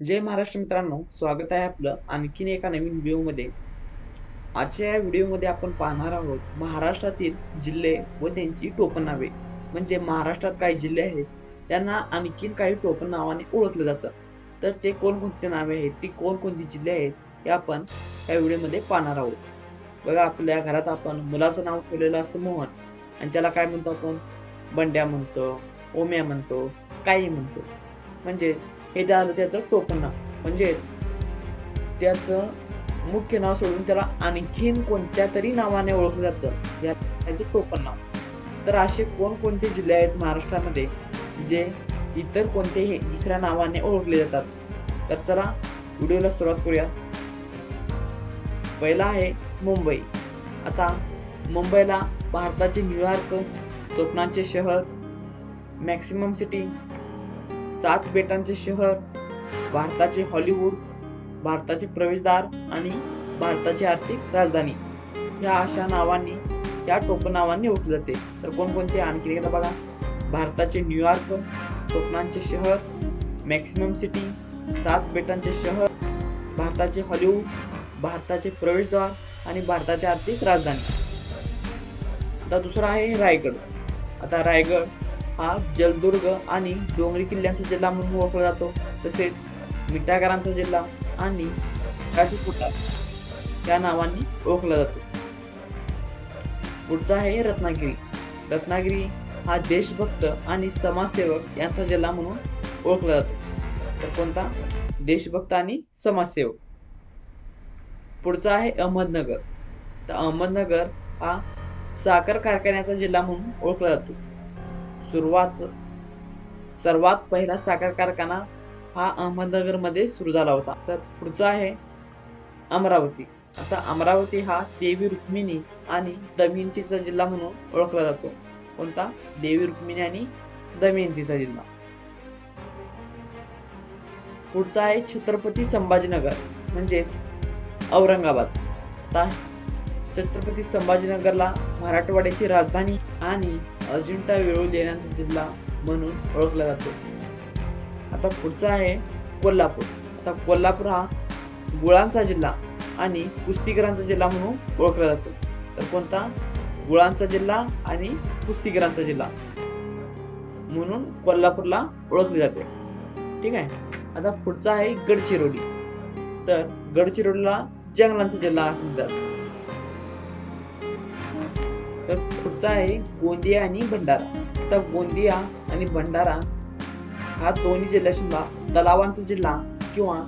जय महाराष्ट्र मित्रांनो स्वागत आहे आपलं आणखीन एका नवीन व्हिडिओमध्ये. आजच्या या व्हिडिओमध्ये आपण पाहणार आहोत महाराष्ट्रातील जिल्हे व त्यांची टोपण नावे. म्हणजे महाराष्ट्रात काही जिल्हे आहेत त्यांना आणखीन काही टोपण नावाने ओळखलं जातं. तर ते कोणकोणते नावे आहेत ती कोणकोणती जिल्हे आहेत हे आपण या व्हिडिओमध्ये पाहणार आहोत. बघा आपल्या घरात आपण मुलाचं नाव ठेवलेलं असतं मोहन. आणि त्याला काय म्हणतो आपण? बंड्या म्हणतो ओम्या म्हणतो काही म्हणतो. म्हणजे हे झालं त्याचं टोपण नाव. म्हणजेच त्याचं मुख्य नाव सोडून त्याला आणखीन कोणत्या तरी नावाने ओळखलं जातं. या त्याचं टोपण नाव. तर असे कोणकोणते जिल्हे आहेत महाराष्ट्रामध्ये जे इतर कोणतेही दुसऱ्या नावाने ओळखले जातात? तर चला व्हिडिओला सुरुवात करूया. पहिला आहे मुंबई. आता मुंबईला भारताचे न्यूयॉर्क स्वप्नांचे शहर मॅक्सिमम सिटी सात बेटांचे शहर भारताचे हॉलिवूड भारताचे प्रवेशद्वार आणि भारताची आर्थिक राजधानी. ह्या अशा नावांनी या टोपण नावांनी ओळखले जाते. तर कोणकोणते? आणखी एकदा बघा. भारताचे न्यूयॉर्क स्वप्नांचे शहर मॅक्सिमम सिटी सात बेटांचे शहर भारताचे हॉलिवूड भारताचे प्रवेशद्वार आणि भारताची आर्थिक राजधानी. आता दुसरा आहे रायगड. आता रायगड हा जलदुर्ग आणि डोंगरी किल्ल्यांचा जिल्हा म्हणून ओळखला जातो. तसेच मिठागरांचा जिल्हा आणि काशीपुटा या नावांनी ओळखला जातो. पुढचा आहे रत्नागिरी. रत्नागिरी हा देशभक्त आणि समाजसेवक यांचा जिल्हा म्हणून ओळखला जातो. तर कोणता? देशभक्त आणि समाजसेवक. पुढचा आहे अहमदनगर. तर अहमदनगर हा साखर कारखान्याचा जिल्हा म्हणून ओळखला जातो. सुरुवात सर्वात पहिला साखर कारखाना हा अहमदनगरमध्ये सुरू झाला होता. तर पुढचा आहे अमरावती. आता अमरावती हा देवी रुक्मिणी आणि दमयंतीचा जिल्हा म्हणून ओळखला जातो. कोणता? देवी रुक्मिणी आणि दमयंतीचा जिल्हा. पुढचा आहे छत्रपती संभाजीनगर म्हणजेच औरंगाबाद. आता छत्रपती संभाजीनगरला मराठवाड्याची राजधानी आणि अजिंठा वेरूळ लेण्यांचा जिल्हा म्हणून ओळखला जातो. आता पुढचा आहे कोल्हापूर. आता कोल्हापूर हा गुळांचा जिल्हा आणि कुस्तीगरांचा जिल्हा म्हणून ओळखला जातो. तर कोणता? गुळांचा जिल्हा आणि कुस्तीगरांचा जिल्हा म्हणून कोल्हापूरला ओळखले जाते. ठीक आहे? आता पुढचा आहे गडचिरोली. तर गडचिरोलीला जंगलांचा जिल्हा असं म्हणतात. तर पुढचा आहे गोंदिया आणि भंडारा. तर गोंदिया आणि भंडारा हा दोन्ही जिल्ह्याशिवाय तलावांचा जिल्हा किंवा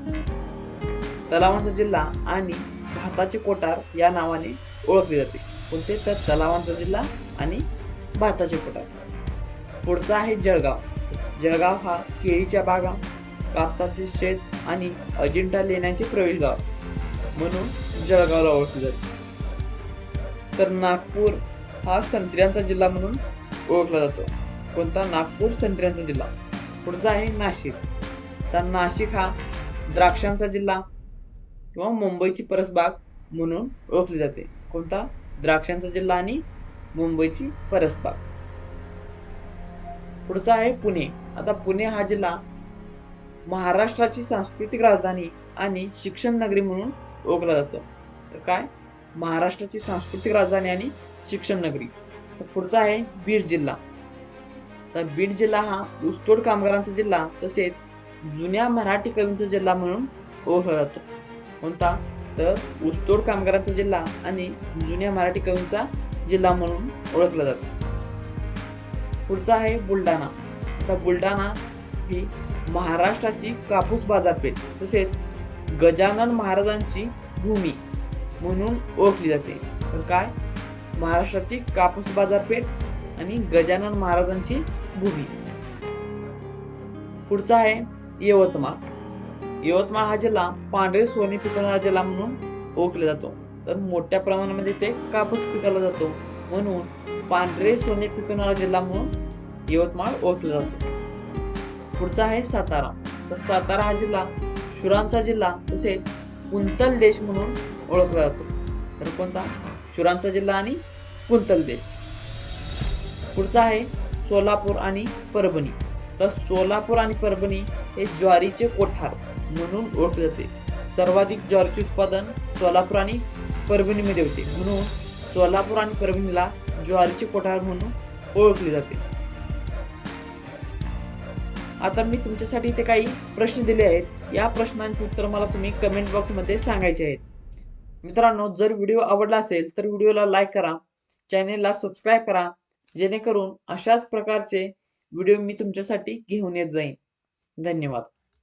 तलावांचा जिल्हा आणि भाताचे कोटार या नावाने ओळखले जाते. कोणते? तर तलावांचा जिल्हा आणि भाताचे कोटार पुढचा आहे जळगाव. जळगाव हा केळीच्या बागा कापसाचे शेत आणि अजिंठा लेण्याचे प्रवेशद्वार म्हणून जळगावला ओळखले जाते. तर नागपूर हा संत्र्यांचा जिल्हा म्हणून ओळखला जातो. कोणता? नागपूर संत्र्यांचा जिल्हा. पुढचा आहे नाशिक. तर नाशिक हा द्राक्षांचा जिल्हा किंवा मुंबईची परसबाग म्हणून ओळखली जाते. कोणता? द्राक्षांचा जिल्हा आणि मुंबईची परसबाग. पुढचा आहे पुणे. आता पुणे हा जिल्हा महाराष्ट्राची सांस्कृतिक राजधानी आणि शिक्षण नगरी म्हणून ओळखला जातो. तर काय? महाराष्ट्राची सांस्कृतिक राजधानी आणि शिक्षण नगरी. तर पुढचा आहे बीड जिल्हा. तर बीड जिल्हा हा ऊसतोड कामगारांचा जिल्हा तसेच जुन्या मराठी कवींचा जिल्हा म्हणून ओळखला जातो. कोणता? तर ऊसतोड कामगारांचा जिल्हा आणि जुन्या मराठी कवींचा जिल्हा म्हणून ओळखला जातो. पुढचा आहे बुलढाणा. आता बुलढाणा ही महाराष्ट्राची कापूस बाजारपेठ तसेच गजानन महाराजांची भूमी म्हणून ओळखली जाते. तर काय? महाराष्ट्राची कापूस बाजारपेठ आणि गजानन महाराजांची भूमी. पुढचा आहे यवतमाळ. यवतमाळ हा जिल्हा पांढरे सोने पिकवणारा जिल्हा म्हणून ओळखला जातो. तर मोठ्या प्रमाणामध्ये ते कापूस पिकवला जातो. म्हणून पांढरे सोने पिकवणारा जिल्हा म्हणून यवतमाळ ओळखला जातो. पुढचा आहे सातारा. तर सातारा हा जिल्हा शुरांचा जिल्हा तसेच कुंतल देश म्हणून ओळखला जातो. तर कोणता? शुरांचा जिल्हा आणि कुंतल देश. पुढचा आहे सोलापूर आणि परभणी. तर सोलापूर आणि परभणी हे ज्वारीचे कोठार म्हणून ओळखले जाते. सर्वाधिक ज्वारीचे उत्पादन सोलापूर आणि परभणीमध्ये होते. म्हणून सोलापूर आणि परभणीला ज्वारीचे कोठार म्हणून ओळखले जाते. आता मी तुमच्यासाठी इथे काही प्रश्न दिले आहेत. या प्रश्नांची उत्तर मला तुम्ही कमेंट बॉक्समध्ये सांगायचे आहेत. मित्रांनो जर व्हिडिओ आवडला असेल तर व्हिडिओला लाईक करा. चॅनेलला सबस्क्राईब करा. जेणेकरून अशाच प्रकारचे व्हिडिओ मी तुमच्यासाठी घेऊन येत जाईन. धन्यवाद.